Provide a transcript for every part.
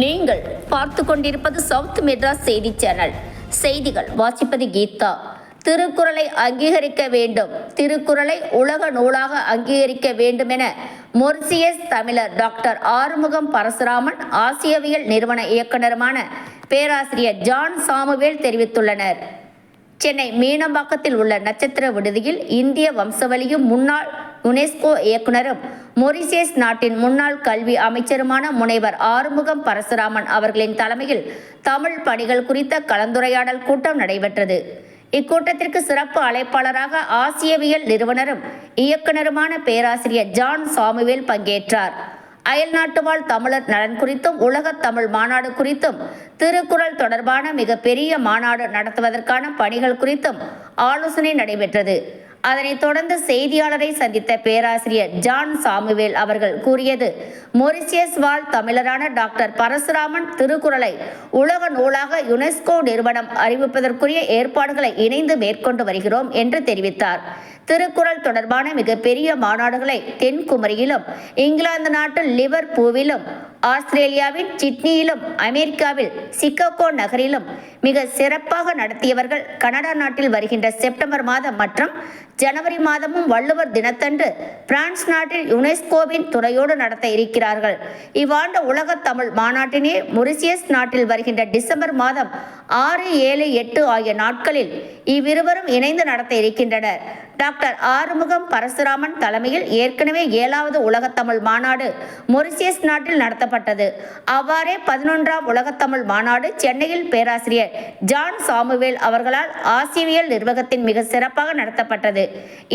நீங்கள் பார்த்து கொண்டிருப்பது சவுத் மெட்ராஸ் செய்தி சேனல். செய்திகள் வாசிப்பது கீதா. திருக்குறளை அங்கீகரிக்க வேண்டும். திருக்குறளை உலக நூலாக அங்கீகரிக்க வேண்டும் என மொரிசியஸ் தமிழர் டாக்டர் ஆறுமுகம் பரசுராமன் ஆசியவியல் நிறுவன இயக்குனருமான பேராசிரியர் ஜான் சாமுவேல் தெரிவித்துள்ளனர். சென்னை மீனம்பாக்கத்தில் உள்ள நட்சத்திர விடுதியில் இந்திய வம்சவழியும் முன்னாள் யுனெஸ்கோ இயக்குனரும் மொரிசியஸ் நாட்டின் முன்னாள் கல்வி அமைச்சருமான முனைவர் ஆறுமுகம் பரசுராமன் அவர்களின் தலைமையில் தமிழ் பணிகள் குறித்த கலந்துரையாடல் கூட்டம் நடைபெற்றது. இக்கூட்டத்திற்கு சிறப்பு அழைப்பாளராக ஆசியவியல் நிறுவனரும் இயக்குனருமான பேராசிரியர் ஜான் சாமுவேல் பங்கேற்றார். அயல்நாட்டு வாழ் தமிழர் நலன் குறித்தும் உலகத் தமிழ் மாநாடு குறித்தும் திருக்குறள் தொடர்பான மிகப்பெரிய மாநாடு நடத்துவதற்கான பணிகள் குறித்தும் ஆலோசனை நடைபெற்றது. அதனைத் தொடர்ந்து செய்தியாளரை சந்தித்த பேராசிரியர் ஜான் சாமுவேல் அவர்கள் கூறியது மொரிசியஸ் வாழ் தமிழரான டாக்டர் பரசுராமன் திருக்குறளை உலக நூலாக யுனெஸ்கோ நிறுவனம் அறிவிப்பதற்குரிய ஏற்பாடுகளை இணைந்து மேற்கொண்டு வருகிறோம் என்று தெரிவித்தார். திருக்குறள் தொடர்பான மிகப்பெரிய மாநாடுகளை தென்குமரியிலும் இங்கிலாந்து நாட்டு லிவர்பூவிலும் ஆஸ்திரேலியாவின் சிட்னியிலும் அமெரிக்காவில் சிக்காகோ நகரிலும் மிக சிறப்பாக நடத்தியவர்கள் கனடா நாட்டில் வருகின்ற செப்டம்பர் மாதம் மற்றும் ஜனவரி மாதமும் வள்ளுவர் தினத்தன்று பிரான்ஸ் நாட்டில் யுனெஸ்கோவின் துறையோடு நடத்த இருக்கிறார்கள். இவ்வாண்டு உலகத் தமிழ் மாநாட்டினே மொரிசியஸ் நாட்டில் வருகின்ற டிசம்பர் மாதம் ஆறு ஏழு எட்டு ஆகிய நாட்களில் இவ்விருவரும் இணைந்து நடத்த இருக்கின்றனர். டாக்டர் ஆறுமுகம் பரசுராமன் தலைமையில் ஏற்கனவே ஏழாவது உலகத்தமிழ் மாநாடு மொரிசியஸ் நாட்டில் நடத்தப்பட்டது. அவ்வாறே பதினொன்றாம் உலகத்தமிழ் மாநாடு சென்னையில் பேராசிரியர் ஜான் சாமுவேல் அவர்களால் ஆசியவியல் நிர்வாகத்தின் மிக சிறப்பாக நடத்தப்பட்டது.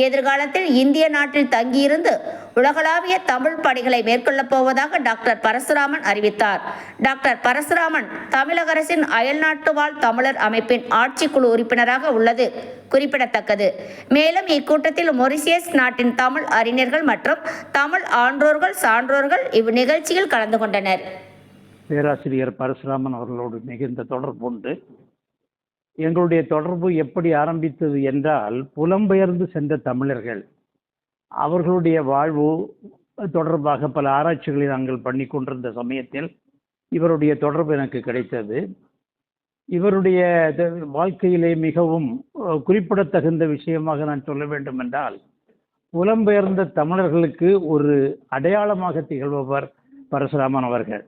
எதிர்காலத்தில் இந்திய நாட்டில் தங்கியிருந்து உலகளாவிய தமிழ் பணிகளை மேற்கொள்ளப் போவதாக டாக்டர் பரசுராமன் அறிவித்தார். டாக்டர் பரசுராமன் தமிழக அரசின் அயல்நாட்டு வாழ் தமிழர் அமைப்பின் ஆட்சிக்குழு உறுப்பினராக உள்ளது குறிப்பிடத்தக்கது. மேலும் இக்கூட்டத்தில் மொரிசியஸ் நாட்டின் தமிழ் அறிஞர்கள் மற்றும் தமிழ் ஆன்றோர்கள் சான்றோர்கள் இவ்நிகழ்ச்சியில் கலந்து கொண்டனர். பேராசிரியர் பரசுராமன் அவர்களோடு மிகுந்த தொடர்பு உண்டு. எங்களுடைய தொடர்பு எப்படி ஆரம்பித்தது என்றால் புலம்பெயர்ந்து சென்ற தமிழர்கள். அவர்களுடைய வாழ்வு தொடர்பாக பல ஆராய்ச்சிகளை நாங்கள் பண்ணி கொண்டிருந்த சமயத்தில் இவருடைய தொடர்பு எனக்கு கிடைத்தது. இவருடைய வாழ்க்கையிலே மிகவும் குறிப்பிடத்தகுந்த விஷயமாக நான் சொல்ல வேண்டும் என்றால் புலம்பெயர்ந்த தமிழர்களுக்கு ஒரு அடையாளமாக திகழ்பவர் பரசுராமன் அவர்கள்.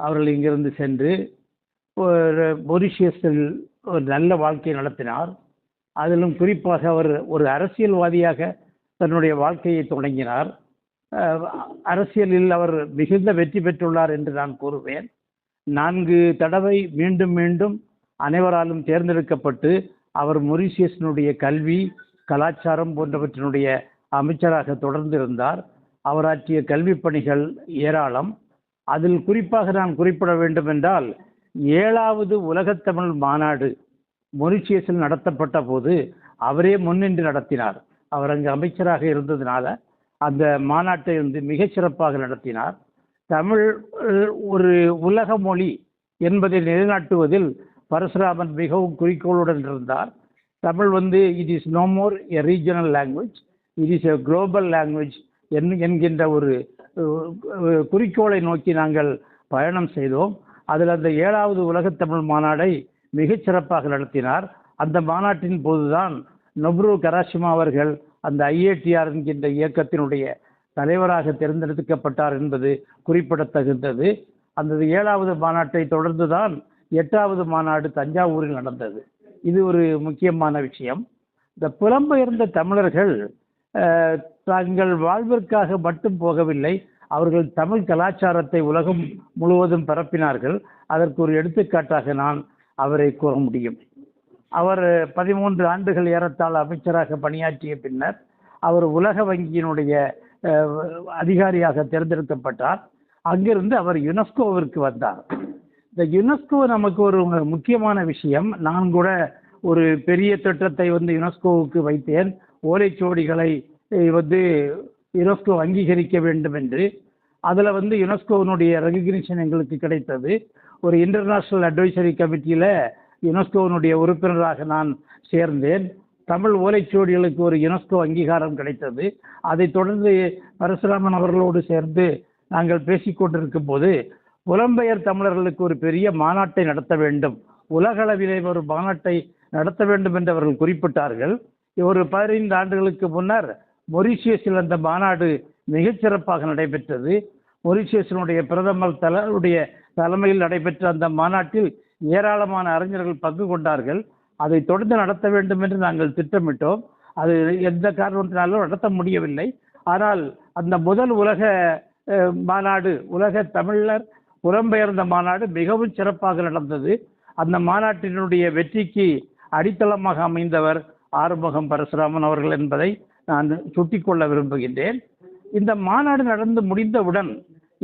அவர்கள் இங்கிருந்து சென்று ஒரு மொரிஷியஸில் ஒரு நல்ல வாழ்க்கையை நடத்தினார். அதிலும் குறிப்பாக அவர் ஒரு அரசியல்வாதியாக தன்னுடைய வாழ்க்கையை தொடங்கினார். அரசியலில் அவர் மிகுந்த வெற்றி பெற்றுள்ளார் என்று நான் கூறுவேன். நான்கு தடவை மீண்டும் மீண்டும் அனைவராலும் தேர்ந்தெடுக்கப்பட்டு அவர் மொரிஷியஸினுடைய கல்வி கலாச்சாரம் போன்றவற்றினுடைய அமைச்சராக தொடர்ந்து இருந்தார். அவர் ஆற்றிய கல்விப் பணிகள் ஏராளம். அதில் குறிப்பாக நான் குறிப்பிட வேண்டும் என்றால் ஏழாவது உலகத்தமிழ் மாநாடு மொரிஷியஸில் நடத்தப்பட்ட போது அவரே முன்னின்று நடத்தினார். அவர் அங்கு அமைச்சராக இருந்ததுனால அந்த மாநாட்டை வந்து மிகச்சிறப்பாக நடத்தினார். தமிழ் ஒரு உலக மொழி என்பதை நிலைநாட்டுவதில் பரசுராமன் மிகவும் குறிக்கோளுடன் இருந்தார். தமிழ் வந்து it is no more a regional language it is a global language என் என்கின்ற ஒரு குறிக்கோளை நோக்கி நாங்கள் பயணம் செய்தோம். அதில் அந்த ஏழாவது உலகத்தமிழ் மாநாடை மிகச்சிறப்பாக நடத்தினார். அந்த மாநாட்டின் போதுதான் நொப்ரு கராசிமா அவர்கள் அந்த ஐஏடிஆர் என்கின்ற இயக்கத்தினுடைய தலைவராக தேர்ந்தெடுக்கப்பட்டார் என்பது குறிப்பிடத்தகுந்தது. அந்த ஏழாவது மாநாட்டை தொடர்ந்துதான் எட்டாவது மாநாடு தஞ்சாவூரில் நடந்தது. இது ஒரு முக்கியமான விஷயம். இந்த புலம்பெயர்ந்த தமிழர்கள் தங்கள் வாழ்விற்காக மட்டும் போகவில்லை அவர்கள் தமிழ் கலாச்சாரத்தை உலகம் முழுவதும் பரப்பினார்கள். அதற்கு ஒரு எடுத்துக்காட்டாக நான் அவரை கூற முடியும். அவர் பதிமூன்று ஆண்டுகள் ஏறத்தாழ அமைச்சராக பணியாற்றிய பின்னர் அவர் உலக வங்கியினுடைய அதிகாரியாக தேர்ந்தெடுக்கப்பட்டார். அங்கிருந்து அவர் யுனெஸ்கோவிற்கு வந்தார். இந்த யுனெஸ்கோ நமக்கு ஒரு முக்கியமான விஷயம். நான் கூட ஒரு பெரிய திட்டத்தை வந்து யுனெஸ்கோவுக்கு வைத்தேன். ஓலைச்சுவடிகளை வந்து யுனெஸ்கோ அங்கீகரிக்க வேண்டும் என்று. அதில் வந்து யுனெஸ்கோவினுடைய ரெகக்னிஷன் எங்களுக்கு கிடைத்தது. ஒரு இன்டர்நேஷ்னல் அட்வைசரி கமிட்டியில் யுனெஸ்கோவினுடைய உறுப்பினராக நான் சேர்ந்தேன். தமிழ் ஓலைச்சுவடிகளுக்கு ஒரு யுனெஸ்கோ அங்கீகாரம் கிடைத்தது. அதைத் தொடர்ந்து பரசுராமன் அவர்களோடு சேர்ந்து நாங்கள் பேசிக்கொண்டிருக்கும் போது புலம்பெயர் தமிழர்களுக்கு ஒரு பெரிய மாநாட்டை நடத்த வேண்டும். உலகளவிலே ஒரு மாநாட்டை நடத்த வேண்டும் என்று அவர்கள் குறிப்பிட்டார்கள். ஒரு பதினைந்து ஆண்டுகளுக்கு முன்னர் மொரிஷியஸில் அந்த மாநாடு மிகச்சிறப்பாக நடைபெற்றது. மொரிஷியஸினுடைய பிரதமர் தலைவருடைய தலைமையில் நடைபெற்ற அந்த மாநாட்டில் ஏராளமான அறிஞர்கள் பங்கு கொண்டார்கள். அதை தொடர்ந்து நடத்த வேண்டும் என்று நாங்கள் திட்டமிட்டோம். அது எந்த காரணத்தினாலும் நடத்த முடியவில்லை. ஆனால் அந்த முதல் உலக மாநாடு உலக தமிழர் புலம்பெயர்ந்த மாநாடு மிகவும் சிறப்பாக நடந்தது. அந்த மாநாட்டினுடைய வெற்றிக்கு அடித்தளமாக அமைந்தவர் ஆறுமுகம் பரசுராமன் அவர்கள் என்பதை நான் சுட்டிக்கொள்ள விரும்புகின்றேன். இந்த மாநாடு நடந்து முடிந்தவுடன்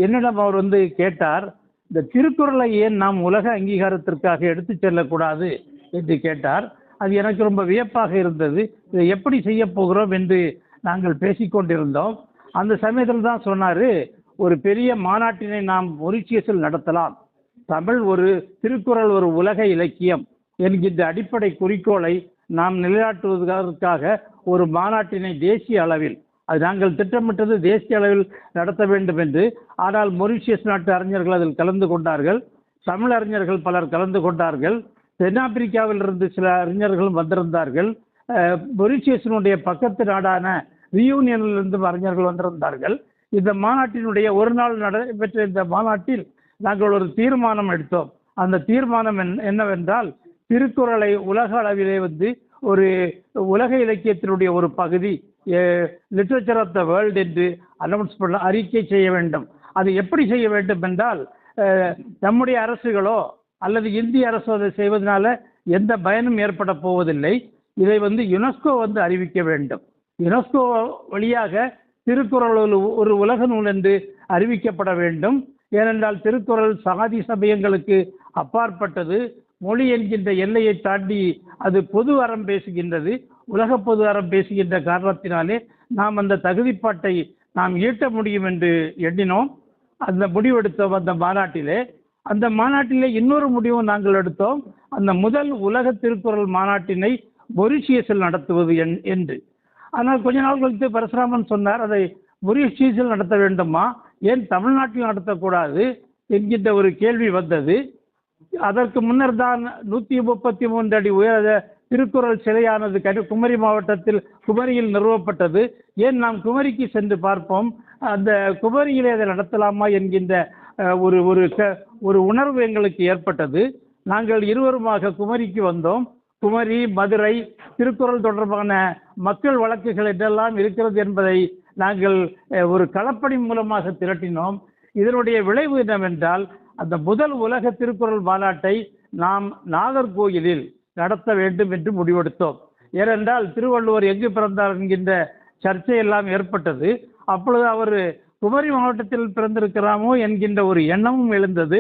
என்னிடம் அவர் வந்து கேட்டார் இந்த திருக்குறளை ஏன் நாம் உலக அங்கீகாரத்திற்காக எடுத்துச் செல்லக்கூடாது? என்று கேட்டார். அது எனக்கு ரொம்ப வியப்பாக இருந்தது. இதை எப்படி செய்ய போகிறோம் என்று நாங்கள் பேசிக்கொண்டிருந்தோம் அந்த சமயத்தில் தான் சொன்னார் ஒரு பெரிய மாநாட்டினை நாம் மொரிஷியஸில் நடத்தலாம். தமிழ் ஒரு திருக்குறள் ஒரு உலக இலக்கியம் என்கின்ற அடிப்படை குறிக்கோளை நாம் நிலைநாட்டுவதற்காக ஒரு மாநாட்டினை தேசிய அளவில் அது நாங்கள் திட்டமிட்டது தேசிய அளவில் நடத்த வேண்டும் என்று ஆனால் மொரிஷியஸ் நாட்டு அறிஞர்கள் அதில் கலந்து கொண்டார்கள். தமிழ் அறிஞர்கள் பலர் கலந்து கொண்டார்கள். தென்னாப்பிரிக்காவிலிருந்து சில அறிஞர்களும் வந்திருந்தார்கள். மொரிஷியஸினுடைய பக்கத்து நாடான ரியூனியனிலிருந்து அறிஞர்கள் வந்திருந்தார்கள். இந்த மாநாட்டினுடைய ஒரு நாள் நடைபெற்ற இந்த மாநாட்டில் நாங்கள் ஒரு தீர்மானம் எடுத்தோம். அந்த தீர்மானம் என்னவென்றால் திருக்குறளை உலக அளவிலே வந்து ஒரு உலக இலக்கியத்தினுடைய ஒரு பகுதி லிட்ரேச்சர் ஆஃப் த வேர்ல்டு என்று அனௌன்ஸ் பண்ண அறிக்கை செய்ய வேண்டும். அது எப்படி செய்ய வேண்டும் என்றால் நம்முடைய அரசுகளோ அல்லது இந்திய அரசு அதை செய்வதனால எந்த பயனும் ஏற்பட போவதில்லை. இதை வந்து யுனெஸ்கோ வந்து அறிவிக்க வேண்டும். யுனெஸ்கோ வழியாக திருக்குறள் ஒரு உலக நூல் என்று அறிவிக்கப்பட வேண்டும். ஏனென்றால் திருக்குறள் சாதி சமயங்களுக்கு அப்பாற்பட்டது. மொழி என்கின்ற எல்லையை தாண்டி அது பொது அறம் பேசுகின்றது. உலக பொது அறம் பேசுகின்ற காரணத்தினாலே நாம் அந்த தகுதிப்பாட்டை நாம் ஈட்ட முடியும் என்று எண்ணினோம். அந்த முடிவெடுத்த அந்த மாநாட்டிலே. அந்த மாநாட்டிலே இன்னொரு முடிவும் நாங்கள் எடுத்தோம். அந்த முதல் உலக திருக்குறள் மாநாட்டினை மொரிஷியஸில் நடத்துவது என்- என்று. ஆனால் கொஞ்ச நாள் கழித்து பரசுராமன் சொன்னார் அதை மொரிஷியஸில் நடத்த வேண்டுமா? ஏன் தமிழ்நாட்டில் நடத்தக்கூடாது? என்கின்ற ஒரு கேள்வி வந்தது. அதற்கு முன்னர் தான் நூற்றி முப்பத்தி மூன்று அடி உயர திருக்குறள் சிலையானது கரு குமரி மாவட்டத்தில் குமரியில் நிறுவப்பட்டது. ஏன் நாம் குமரிக்கு சென்று பார்ப்போம்? அந்த குமரியிலே அதை நடத்தலாமா? என்கின்ற ஒரு ஒரு க- ஒரு உணர்வு எங்களுக்கு ஏற்பட்டது. நாங்கள் இருவருமாக குமரிக்கு வந்தோம். குமரி மதுரை திருக்குறள் தொடர்பான மக்கள் வழக்குகள் என்னெல்லாம் இருக்கிறது என்பதை நாங்கள் ஒரு களப்பணி மூலமாக திரட்டினோம். இதனுடைய விளைவு என்னவென்றால் அந்த முதல் உலக திருக்குறள் மாநாட்டை நாம் நாகர்கோயிலில் நடத்த வேண்டும் என்று முடிவெடுத்தோம். ஏனென்றால் திருவள்ளுவர் எங்கு பிறந்தார் என்கின்ற சர்ச்சை எல்லாம் ஏற்பட்டது. அப்பொழுது அவர் குமரி மாவட்டத்தில் பிறந்திருக்கிறாமோ என்கின்ற ஒரு எண்ணமும் எழுந்தது.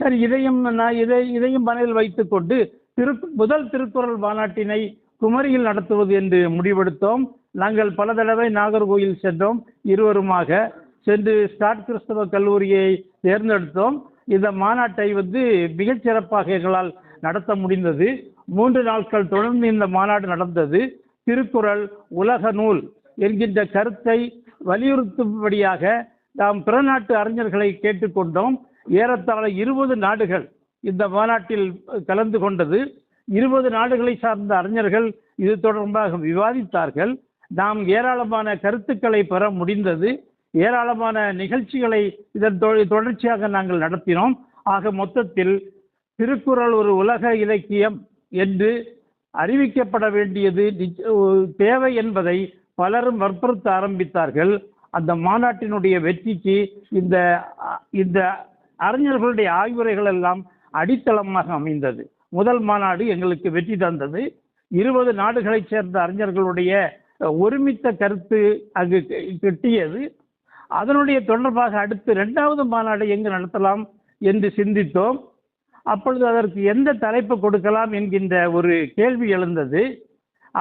சரி இதையும் நான் இதை இதையும் மனதில் வைத்துக்கொண்டு திரு முதல் திருக்குறள் மாநாட்டினை குமரியில் நடத்துவது என்று முடிவெடுத்தோம். நாங்கள் பல தடவை நாகர்கோயில் சென்றோம். இருவருமாக சென்று ஸ்டாட் கிறிஸ்தவ கல்லூரியை தேர்ந்தெடுத்தோம். இந்த மாநாட்டை வந்து மிகச்சிறப்பாக எங்களால் நடத்த முடிந்தது. மூன்று நாட்கள் தொடர்ந்து இந்த மாநாடு நடந்தது. திருக்குறள் உலக நூல் என்கின்ற கருத்தை வலியுறுத்தும்படியாக நாம் பிற நாட்டு அறிஞர்களை கேட்டுக்கொண்டோம். ஏறத்தாழ இருபது நாடுகள் இந்த மாநாட்டில் கலந்து கொண்டது. இருபது நாடுகளை சார்ந்த அறிஞர்கள் இது தொடர்பாக விவாதித்தார்கள். நாம் ஏராளமான கருத்துக்களை பெற முடிந்தது. ஏராளமான நிகழ்ச்சிகளை இதன் தொ- தொடர்ச்சியாக நாங்கள் நடத்தினோம். ஆக மொத்தத்தில் திருக்குறள் ஒரு உலக இலக்கியம் என்று அறிவிக்கப்பட வேண்டியது தேவை என்பதை பலரும் வற்புறுத்த ஆரம்பித்தார்கள். அந்த மாநாட்டினுடைய வெற்றிக்கு இந்த இந்த அறிஞர்களுடைய ஆய்வுரைகள் எல்லாம் அடித்தளமாக அமைந்தது. முதல் மாநாடு எங்களுக்கு வெற்றி தந்தது. இருபது நாடுகளைச் சேர்ந்த அறிஞர்களுடைய ஒருமித்த கருத்து அங்கு கிட்டியது. அதனுடைய தொடர்பாக அடுத்து இரண்டாவது மாநாடு எங்கு நடத்தலாம் என்று சிந்தித்தோம். அப்பொழுது அதற்கு எந்த தலைப்பு கொடுக்கலாம் என்கின்ற ஒரு கேள்வி எழுந்தது.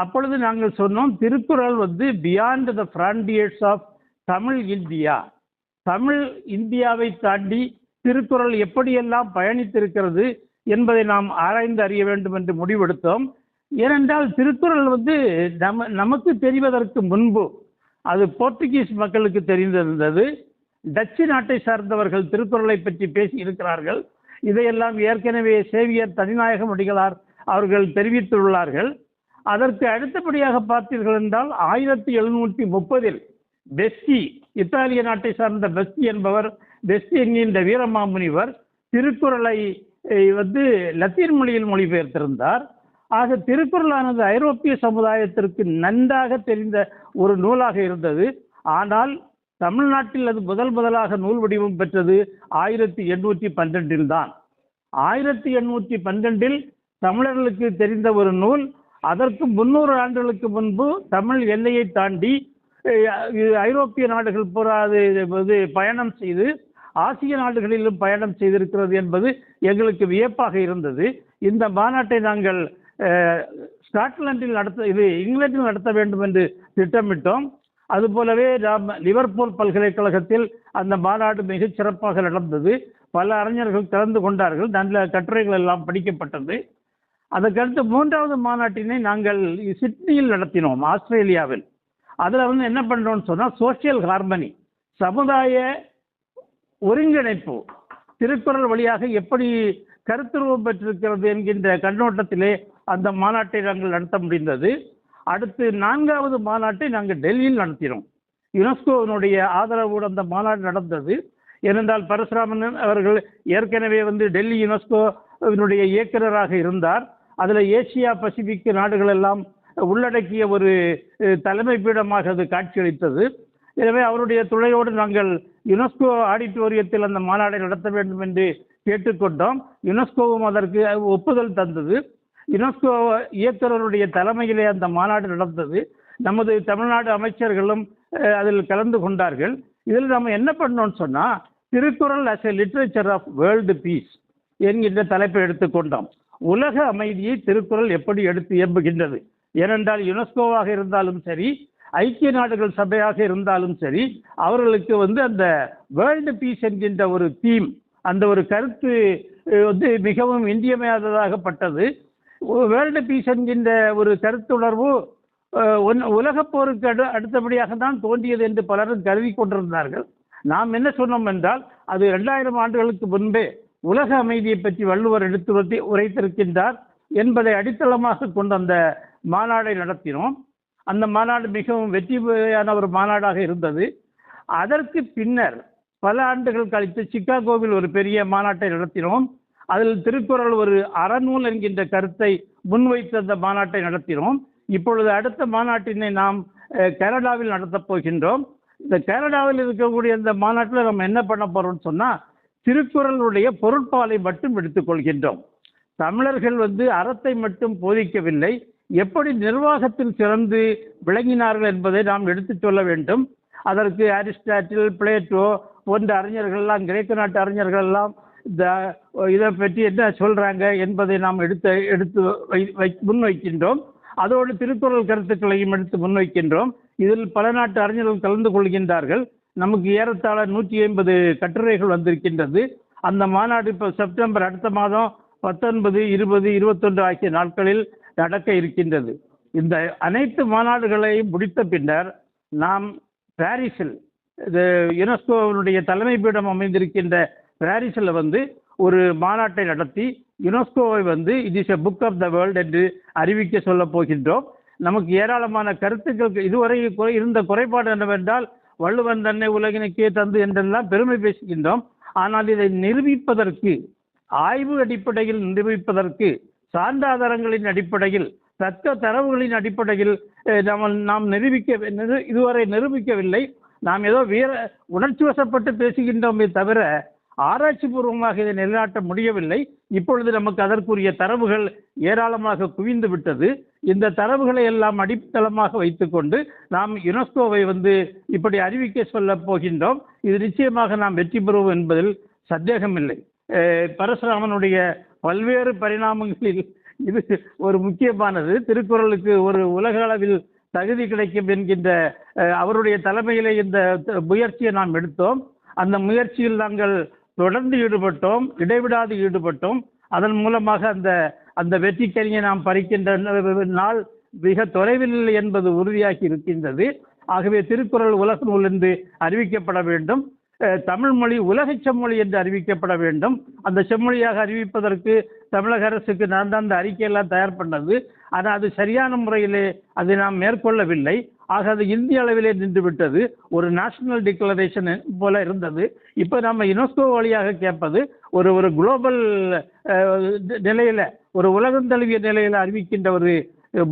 அப்பொழுது நாங்கள் சொன்னோம் திருக்குறள் வந்து beyond the frontiers of Tamil India. Tamil இந்தியாவை தாண்டி திருக்குறள் எப்படியெல்லாம் பயணித்திருக்கிறது என்பதை நாம் ஆராய்ந்து அறிய வேண்டும் என்று முடிவெடுத்தோம். ஏனென்றால் திருக்குறள் வந்து நம்ம நமக்கு தெரிவதற்கு முன்பு அது போர்த்துகீஸ் மக்களுக்கு தெரிந்திருந்தது. டச்சு நாட்டை சார்ந்தவர்கள் திருக்குறளை பற்றி பேசி இருக்கிறார்கள். இதையெல்லாம் ஏற்கனவே சேவியர் தனிநாயகம் அடிகளார் அவர்கள் தெரிவித்துள்ளார்கள். அதற்கு அடுத்தபடியாக பார்த்தீர்கள் என்றால் ஆயிரத்தி எழுநூற்றி முப்பதில் பெஸ்டி இத்தாலிய நாட்டை சார்ந்த பெஸ்டி என்பவர் பெஸ்டி என்கின்ற வீரமாமுனிவர் திருக்குறளை வந்து லத்தீன் மொழியில் மொழிபெயர்த்திருந்தார். ஆக திருக்குறளானது ஐரோப்பிய சமுதாயத்திற்கு நன்றாக தெரிந்த ஒரு நூலாக இருந்தது. ஆனால் தமிழ்நாட்டில் அது முதல் முதலாக நூல் வடிவம் பெற்றது ஆயிரத்தி எண்ணூற்றி பன்னெண்டில் தான். ஆயிரத்தி எண்ணூற்றி பன்னெண்டில் தமிழர்களுக்கு தெரிந்த ஒரு நூல் அதற்கு முன்னூறு ஆண்டுகளுக்கு முன்பு தமிழ் எல்லையை தாண்டி ஐரோப்பிய நாடுகள் பூரா அது இது பயணம் செய்து ஆசிய நாடுகளிலும் பயணம் செய்திருக்கிறது என்பது எங்களுக்கு வியப்பாக இருந்தது. இந்த மாநாட்டை நாங்கள் ஸ்காட்லாண்டில் ஸ்காட்லாந்தில் நடத்த இது இங்கிலாந்தில் நடத்த வேண்டும் என்று திட்டமிட்டோம். அதுபோலவே நாம் லிவர்பூல் பல்கலைக்கழகத்தில் அந்த மாநாடு மிகச் சிறப்பாக நடந்தது. பல அறிஞர்கள் கலந்து கொண்டார்கள். நல்ல கட்டுரைகள் எல்லாம் படிக்கப்பட்டது. அதற்கடுத்து மூன்றாவது மாநாட்டினை நாங்கள் சிட்னியில் நடத்தினோம் ஆஸ்திரேலியாவில். அதில் வந்து என்ன பண்ணுறோம்னு சொன்னால் சோஷியல் ஹார்மனி சமுதாய ஒருங்கிணைப்பு திருக்குறள் வழியாக எப்படி கருத்துருவம் பெற்றிருக்கிறது என்கின்ற கண்ணோட்டத்திலே அந்த மாநாட்டை நாங்கள் நடத்த முடிந்தது. அடுத்து நான்காவது மாநாட்டை நாங்கள் டெல்லியில் நடத்தினோம். யுனெஸ்கோவினுடைய ஆதரவோடு அந்த மாநாடு நடந்தது. ஏனென்றால் பரசுராமன் அவர்கள் ஏற்கனவே வந்து டெல்லி யுனெஸ்கோவினுடைய இயக்குநராக இருந்தார். அதில் ஏசியா பசிபிக் நாடுகள் எல்லாம் உள்ளடக்கிய ஒரு தலைமை பீடமாக அது காட்சியளித்தது. எனவே அவருடைய துணையோடு நாங்கள் யுனெஸ்கோ ஆடிட்டோரியத்தில் அந்த மாநாடை நடத்த வேண்டும் என்று கேட்டுக்கொண்டோம். யுனெஸ்கோவும் அதற்கு ஒப்புதல் தந்தது. யுனெஸ்கோ இயக்குநருடைய தலைமையிலே அந்த மாநாடு நடந்தது. நமது தமிழ்நாடு அமைச்சர்களும் அதில் கலந்து கொண்டார்கள். இதில் நம்ம என்ன பண்ணோம்னு சொன்னால் Thirukkural as a literature of world peace என்கின்ற தலைப்பை எடுத்துக்கொண்டோம். உலக அமைதியை திருக்குறள் எப்படி எடுத்து இயம்புகின்றது? ஏனென்றால் யுனெஸ்கோவாக இருந்தாலும் சரி ஐக்கிய நாடுகள் சபையாக இருந்தாலும் சரி அவர்களுக்கு வந்து அந்த வேர்ல்டு பீஸ் என்கின்ற ஒரு தீம் அந்த ஒரு கருத்து வந்து மிகவும் இன்றியமையாததாகப்பட்டது. வேர்ல்டு பீஸ் என்கின்ற ஒரு கருத்துணர்வு உலகப் போருக்கு அடு அடுத்தபடியாக தான் தோன்றியது என்று பலரும் கருதி கொண்டிருந்தார்கள். நாம் என்ன சொன்னோம் என்றால் அது ரெண்டாயிரம் ஆண்டுகளுக்கு முன்பே உலக அமைதியை பற்றி வள்ளுவர் எடுத்து உரைத்திருக்கின்றார் என்பதை அடித்தளமாக கொண்ட அந்த மாநாடை நடத்தினோம். அந்த மாநாடு மிகவும் வெற்றியான ஒரு மாநாடாக இருந்தது. அதற்கு பின்னர் பல ஆண்டுகள் கழித்து சிக்காகோவில் ஒரு பெரிய மாநாட்டை நடத்தினோம். அதில் திருக்குறள் ஒரு அறநூல் என்கின்ற கருத்தை முன்வைத்து அந்த மாநாட்டை நடத்தினோம். இப்பொழுது அடுத்த மாநாட்டினை நாம் கனடாவில் நடத்தப் போகின்றோம். இந்த கனடாவில் இருக்கக்கூடிய இந்த மாநாட்டில் நம்ம என்ன பண்ண போறோம்னு சொன்னால் திருக்குறளுடைய பொருட்பாலை மட்டும் எடுத்துக்கொள்கின்றோம் தமிழர்கள் வந்து அறத்தை மட்டும் போதிக்கவில்லை. எப்படி நிர்வாகத்தில் சிறந்து விளங்கினார்கள் என்பதை நாம் எடுத்துச் சொல்ல வேண்டும். அதற்கு அரிஸ்டாட்டில் பிளேட்டோ போன்ற அறிஞர்கள் எல்லாம் கிரேக்க நாட்டு அறிஞர்கள் எல்லாம் இந்த இதை பற்றி என்ன சொல்றாங்க என்பதை நாம் எடுத்து எடுத்து வை வை- முன்வைக்கின்றோம். அதோடு திருக்குறள் கருத்துக்களையும் எடுத்து முன்வைக்கின்றோம். இதில் பல நாட்டு அறிஞர்கள் கலந்து கொள்கின்றார்கள். நமக்கு ஏறத்தாழ நூற்றி ஐம்பது கட்டுரைகள் வந்திருக்கின்றது. அந்த மாநாடு இப்போ செப்டம்பர் அடுத்த மாதம் பத்தொன்பது இருபது இருபத்தொன்று ஆகிய நாட்களில் நடக்க இருக்கின்றது. இந்த அனைத்து மாநாடுகளையும் முடித்த பின்னர் நாம் பாரிஸில் இது யுனெஸ்கோவினுடைய தலைமை பீடம் அமைந்திருக்கின்ற பாரிஸில் வந்து ஒரு மாநாட்டை நடத்தி யுனெஸ்கோவை வந்து it is a book of the world என்று அறிவிக்க சொல்ல போகின்றோம். நமக்கு ஏராளமான கருத்துக்கள் இதுவரை குறை இருந்த குறைபாடு என்னவென்றால் வள்ளுவன் தன்னை உலகினுக்கே தந்து என்றெல்லாம் பெருமை பேசுகின்றோம். ஆனால் இதை நிரூபிப்பதற்கு ஆய்வு அடிப்படையில் நிரூபிப்பதற்கு சான்றாதாரங்களின் அடிப்படையில் தக்க தரவுகளின் அடிப்படையில் நாம் நாம் நிரூபிக்க நிரு- இதுவரை நிரூபிக்கவில்லை. நாம் ஏதோ வீர உணர்ச்சி வசப்பட்டு பேசுகின்றோமே தவிர ஆராய்ச்சி பூர்வமாக இதை நிலைநாட்ட முடியவில்லை. இப்பொழுது நமக்கு அதற்குரிய தரவுகள் ஏராளமாக குவிந்து விட்டது. இந்த தரவுகளை எல்லாம் அடித்தளமாக வைத்துக்கொண்டு நாம் யுனெஸ்கோவை வந்து இப்படி அறிவிக்க சொல்ல போகின்றோம். இது நிச்சயமாக நாம் வெற்றி பெறுவோம் என்பதில் சந்தேகமில்லை. பரசுராமனுடைய பல்வேறு பரிணாமங்களில் இது ஒரு முக்கியமானது. திருக்குறளுக்கு ஒரு உலக அளவில் தகுதி கிடைக்கும் என்கின்ற அவருடைய தலைமையிலே இந்த முயற்சியை நாம் எடுத்தோம். அந்த முயற்சியில் நாங்கள் தொடர்ந்து ஈடுபட்டோம் இடைவிடாது ஈடுபட்டோம். அதன் மூலமாக அந்த அந்த வெற்றிக்கனியை நாம் பறிக்கின்ற நாள் மிக தொலைவில் இல்லை என்பது உறுதியாகி இருக்கின்றது. ஆகவே திருக்குறள் உலக நூல் என்று அறிவிக்கப்பட வேண்டும். தமிழ் மொழி உலக செம்மொழி என்று அறிவிக்கப்பட வேண்டும். அந்த செம்மொழியாக அறிவிப்பதற்கு தமிழக அரசுக்கு நான் தான் அந்த அறிக்கையெல்லாம் தயார் பண்ணது. ஆனால் அது சரியான முறையிலே அதை நாம் மேற்கொள்ளவில்லை. ஆக அது இந்திய அளவிலே நின்று விட்டது ஒரு நேஷனல் டிக்ளரேஷன் போல இருந்தது. இப்போ நம்ம யுனெஸ்கோ வழியாக கேட்பது ஒரு ஒரு குளோபல் நிலையில ஒரு உலகம் தழுவிய நிலையில் அறிவிக்கின்ற ஒரு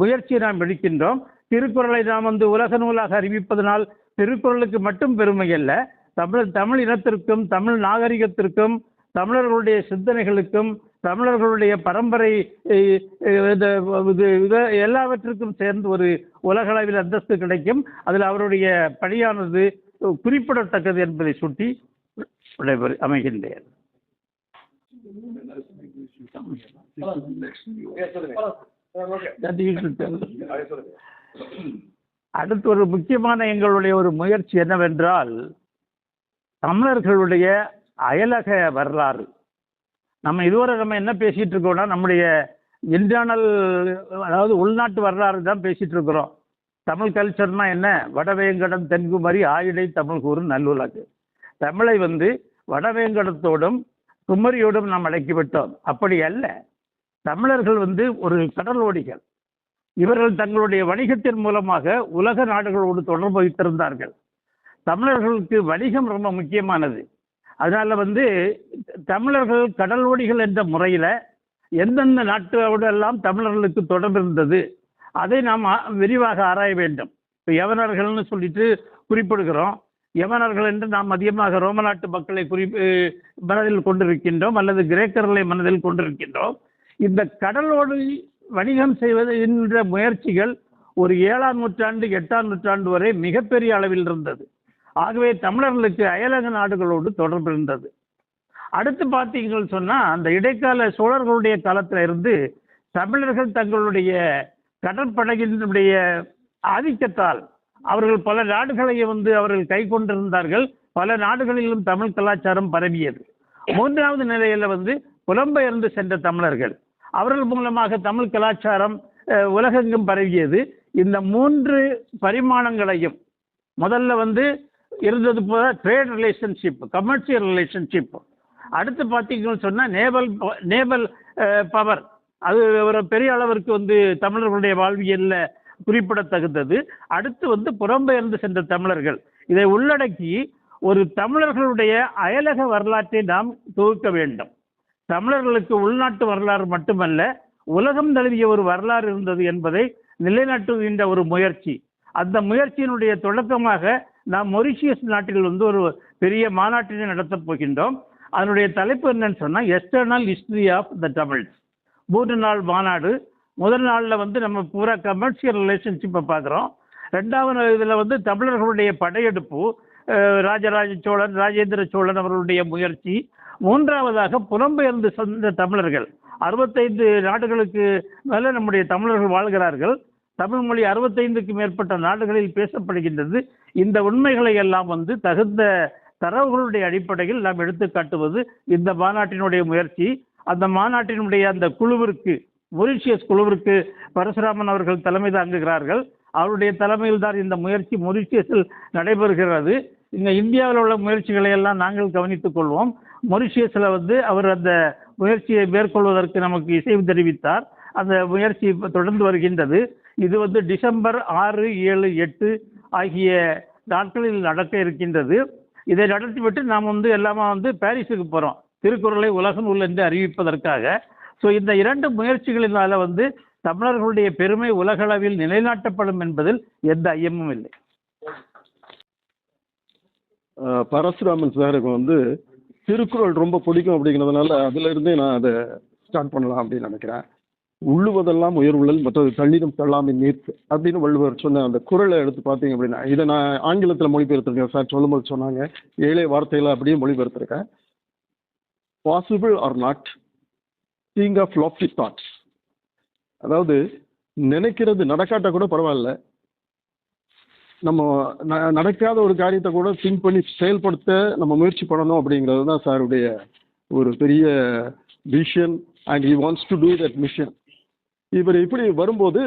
முயற்சியை நாம் எடுக்கின்றோம். திருக்குறளை நாம் வந்து உலக நூலாக அறிவிப்பதனால் திருக்குறளுக்கு மட்டும் பெருமை அல்ல. தமிழ் தமிழ் இனத்திற்கும் தமிழ் நாகரிகத்திற்கும் தமிழர்களுடைய சிந்தனைகளுக்கும் தமிழர்களுடைய பரம்பரை இந்த இது இது எல்லாவற்றுக்கும் சேர்ந்து ஒரு உலகளவில் அந்தஸ்து கிடைக்கும். அதில் அவருடைய பணியானது குறிப்பிடத்தக்கது என்பதை சுட்டி விடைபெறு அமைகின்றேன். அடுத்து ஒரு முக்கியமான எங்களுடைய ஒரு முயற்சி என்னவென்றால் தமிழர்களுடைய அயலக வரலாறு. நம்ம இதுவரை நம்ம என்ன பேசிகிட்டு இருக்கோம்னா நம்முடைய இன்டர்னல் அதாவது உள்நாட்டு வரலாறு தான் பேசிகிட்டு இருக்கிறோம். தமிழ் கல்ச்சர்னா என்ன? வடவேங்கடம் தென்குமரி ஆயிடை தமிழ் கூறு நல்லுலகு. தமிழை வந்து வடவேங்கடத்தோடும் குமரியோடும் நாம் அடக்கிவிட்டோம். அப்படி அல்ல. தமிழர்கள் வந்து ஒரு கடலோடிகள் இவர்கள் தங்களுடைய வணிகத்தின் மூலமாக உலக நாடுகளோடு தொடர்பு வைத்திருந்தார்கள். தமிழர்களுக்கு வணிகம் ரொம்ப முக்கியமானது. அதனால் வந்து தமிழர்கள் கடலோடிகள் என்ற முறையில் எந்தெந்த நாட்டோடு எல்லாம் தமிழர்களுக்கு தொடர்பு இருந்தது அதை நாம் விரிவாக ஆராய வேண்டும். இப்போ யவனர்கள்னு சொல்லிட்டு குறிப்பிடுகிறோம். யவனர்கள் என்று நாம் அதிகமாக ரோம நாட்டு மக்களை குறி மனதில் கொண்டிருக்கின்றோம் அல்லது கிரேக்கர்களை மனதில் கொண்டிருக்கின்றோம். இந்த கடலோடு வணிகம் செய்வது என்ற முயற்சிகள் ஒரு ஏழாம் நூற்றாண்டு எட்டாம் நூற்றாண்டு வரை மிகப்பெரிய அளவில் இருந்தது. ஆகவே தமிழர்களுக்கு அயலக நாடுகளோடு தொடர்பு இருந்தது. அடுத்து பார்த்தீங்கன்னு சொன்னால் அந்த இடைக்கால சோழர்களுடைய காலத்தில் இருந்து தமிழர்கள் தங்களுடைய கடற்படையினுடைய ஆதிக்கத்தால் அவர்கள் பல நாடுகளை வந்து அவர்கள் கை கொண்டிருந்தார்கள். பல நாடுகளிலும் தமிழ் கலாச்சாரம் பரவியது. மூன்றாவது நிலையில் வந்து புலம்பெயர்ந்து சென்ற தமிழர்கள். அவர்கள் மூலமாக தமிழ் கலாச்சாரம் உலகெங்கும் பரவியது. இந்த மூன்று பரிமாணங்களையும் முதல்ல வந்து இருந்தது போல ட்ரேட் ரிலேஷன்ஷிப் கமர்ஷியல் ரிலேஷன்ஷிப் அடுத்து பார்த்தீங்கன்னு சொன்னால் நேவல் நேவல் பவர் அது ஒரு பெரிய அளவிற்கு வந்து தமிழர்களுடைய வாழ்வியலில் குறிப்பிடத்தகுந்தது. அடுத்து வந்து புறம்பெயர்ந்து சென்ற தமிழர்கள். இதை உள்ளடக்கி ஒரு தமிழர்களுடைய அயலக வரலாற்றை நாம் தொகுக்க வேண்டும். தமிழர்களுக்கு உள்நாட்டு வரலாறு மட்டுமல்ல உலகம் தழுவிய ஒரு வரலாறு இருந்தது என்பதை நிலைநாட்டுகின்ற ஒரு முயற்சி. அந்த முயற்சியினுடைய தொடக்கமாக நாம் மொரிஷியஸ் நாட்டில் வந்து ஒரு பெரிய மாநாட்டினை நடத்தப் போகின்றோம். அதனுடைய தலைப்பு என்னன்னு சொன்னால் eternal history of the Tamils மூன்று நாள் மாநாடு. முதல் நாளில் வந்து நம்ம பூரா கமர்ஷியல் ரிலேஷன்ஷிப்பை பார்க்குறோம். ரெண்டாவது இதில் வந்து தமிழர்களுடைய படையெடுப்பு ராஜராஜ சோழன் ராஜேந்திர சோழன் அவர்களுடைய முயற்சி. மூன்றாவதாக புலம்பெயர்ந்து சந்த தமிழர்கள். அறுபத்தைந்து நாடுகளுக்கு மேலே நம்முடைய தமிழர்கள் வாழ்கிறார்கள். தமிழ் மொழி அறுபத்தைந்துக்கு மேற்பட்ட நாடுகளில் பேசப்படுகின்றது. இந்த உண்மைகளை எல்லாம் வந்து தகுந்த தரவுகளுடைய அடிப்படையில் நாம் எடுத்து காட்டுவது இந்த மாநாட்டினுடைய முயற்சி. அந்த மாநாட்டினுடைய அந்த குழுவிற்கு மொரிஷியஸ் குழுவிற்கு பரசுராமன் அவர்கள் தலைமை தாங்குகிறார்கள். அவருடைய தலைமையில் தான் இந்த முயற்சி மொரிஷியஸில் நடைபெறுகிறது. இங்கே இந்தியாவில் உள்ள முயற்சிகளை எல்லாம் நாங்கள் கவனித்துக் கொள்வோம். மொரிஷியஸில் வந்து அவர் அந்த முயற்சியை மேற்கொள்வதற்கு நமக்கு இசைவு தெரிவித்தார். அந்த முயற்சி தொடர்ந்து வருகின்றது. இது வந்து டிசம்பர் ஆறு ஏழு எட்டு ஆகிய நாட்களில் நடக்க இருக்கின்றது. இதை நடத்திவிட்டு நாம் வந்து எல்லாமே வந்து பாரிஸுக்கு போகிறோம் திருக்குறளை உலகம் நூல் அறிவிப்பதற்காக. ஸோ இந்த இரண்டு முயற்சிகளினால வந்து தமிழர்களுடைய பெருமை உலகளவில் நிலைநாட்டப்படும் என்பதில் எந்த ஐயமும் இல்லை. பரசுராமன் சாருக்கு வந்து திருக்குறள் ரொம்ப பிடிக்கும் அப்படிங்கிறதுனால அதுல இருந்தே நான் அதை ஸ்டார்ட் பண்ணலாம் அப்படின்னு நினைக்கிறேன். உள்ளுவதெல்லாம் உயர்வுள்ளல் மற்றது தள்ளிடும் தள்ளாமை நீர் அப்படின்னு வள்ளுவர் சொன்ன அந்த குறளை எடுத்து பார்த்தீங்க அப்படின்னா இதை நான் ஆங்கிலத்தில் மொழிபெயர்த்திருக்கேன் சார். சொல்லும்போது சொன்னாங்க. ஏழை வார்த்தையில் அப்படியே மொழிபெயர்த்திருக்கேன். Possible or not think of lofty thoughts அதாவது நினைக்கிறது நடக்காட்ட கூட பரவாயில்ல. நம்ம ந- நடக்காத ஒரு காரியத்தை கூட திங்க் பண்ணி செயல்படுத்த நம்ம முயற்சி பண்ணணும் அப்படிங்கிறது தான் சாருடைய ஒரு பெரிய vision and he wants to do that mission இவர் இப்படி வரும்போது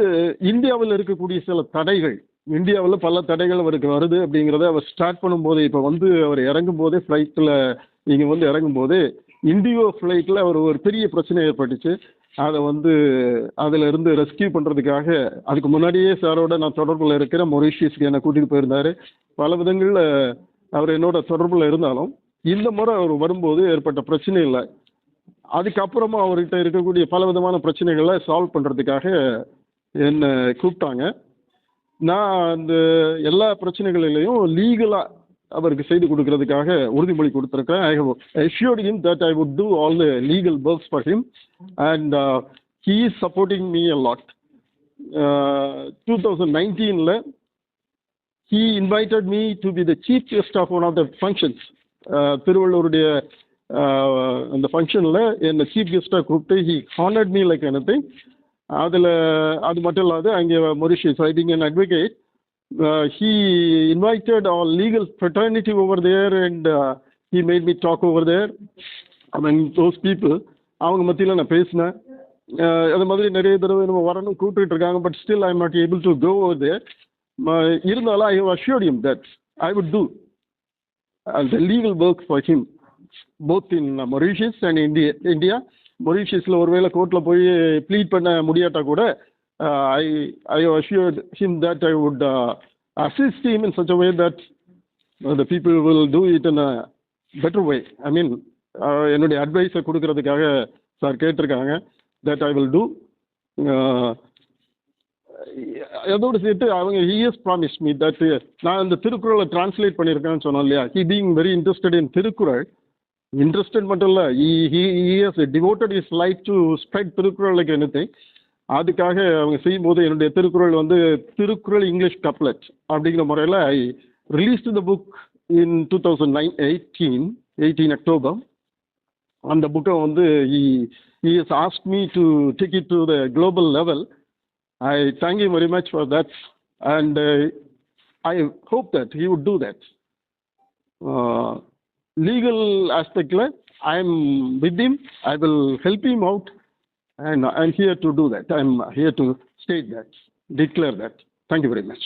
இந்தியாவில் இருக்கக்கூடிய சில தடைகள் இந்தியாவில் பல தடைகள் அவருக்கு வருது அப்படிங்கிறத அவர் ஸ்டார்ட் பண்ணும்போது இப்போ வந்து அவர் இறங்கும் போதே ஃப்ளைட்டில் இங்கே வந்து இறங்கும் போதே இண்டிகோ ஃப்ளைட்டில் அவர் ஒரு பெரிய பிரச்சனை ஏற்பட்டுச்சு. அதை வந்து அதில் இருந்து ரெஸ்கியூ பண்ணுறதுக்காக அதுக்கு முன்னாடியே சாரோட நான் தொடர்பில் இருக்கிற மொரிஷியஸ்க்கு என்னை கூட்டிகிட்டு போயிருந்தாரு. பல விதங்களில் அவர் என்னோட தொடர்பில் இருந்தாலும் இந்த முறை அவர் வரும்போது ஏற்பட்ட பிரச்சனை இல்லை. அதுக்கப்புறமா அவர்கிட்ட இருக்கக்கூடிய பல விதமான பிரச்சனைகளை சால்வ் பண்ணுறதுக்காக என்னை கூப்பிட்டாங்க நான் அந்த எல்லா பிரச்சனைகளிலையும் லீகலாக அவருக்கு செய்து கொடுக்கறதுக்காக உறுதிமொழி கொடுத்துருக்கேன் I have that I would do all the legal works for him and he is supporting me a lot two thousand நைன்டீனில் he invited me to be the chief guest of one of the functions திருவள்ளூருடைய அந்த ஃபங்க்ஷனில் என்னை chief கெஸ்ட்டாக கூப்பிட்டு he honoured me like எனி திங் அதில் அது மட்டும் இல்லாது அங்கே Mauritius I think an advocate he invited all legal fraternity over there and he made me talk over there I mean those people அவங்க மத்தியில் நான் பேசினேன். அது மாதிரி நிறைய தடவை நம்ம வரணும் கூப்பிட்டு இருக்காங்க but still I am not able to go over there இருந்தாலும் I have assured him that I would do the legal work for him both in Mauritius and இந்திய இந்தியா மொரீஷியஸில் ஒருவேளை கோர்ட்டில் போய் ப்ளீட் பண்ண முடியாட்டா கூட I I assured him that I would assist him in such such a way that uh, the people will do it in a better way. Uh, என்னுடைய அட்வைஸை கொடுக்கறதுக்காக சார் கேட்டிருக்காங்க தட் ஐ வில் டூ அதோடு சேர்த்து அவங்க ஹிஎஸ் promise me that நான் இந்த திருக்குறளை டிரான்ஸ்லேட் பண்ணியிருக்கேன்னு சொன்னோம் இல்லையா? He being very interested in Thirukkural interested மட்டும் இல்லை his devoted his life to spread Thirukkural like any அதுக்காக அவங்க செய்யும்போது என்னுடைய திருக்குறள் வந்து திருக்குறள் இங்கிலீஷ் கப்லெட் அப்படிங்கிற முறையில் I release the book in two thousand nine eighteen eighteen October அந்த புக்கை வந்து he he has asked me to take it to the global level. I thank him very much for that, and uh, I hope to he legal aspect, I am with him. I will help him out, and I'm here to do that. I'm here to state that, declare that. Thank you very much.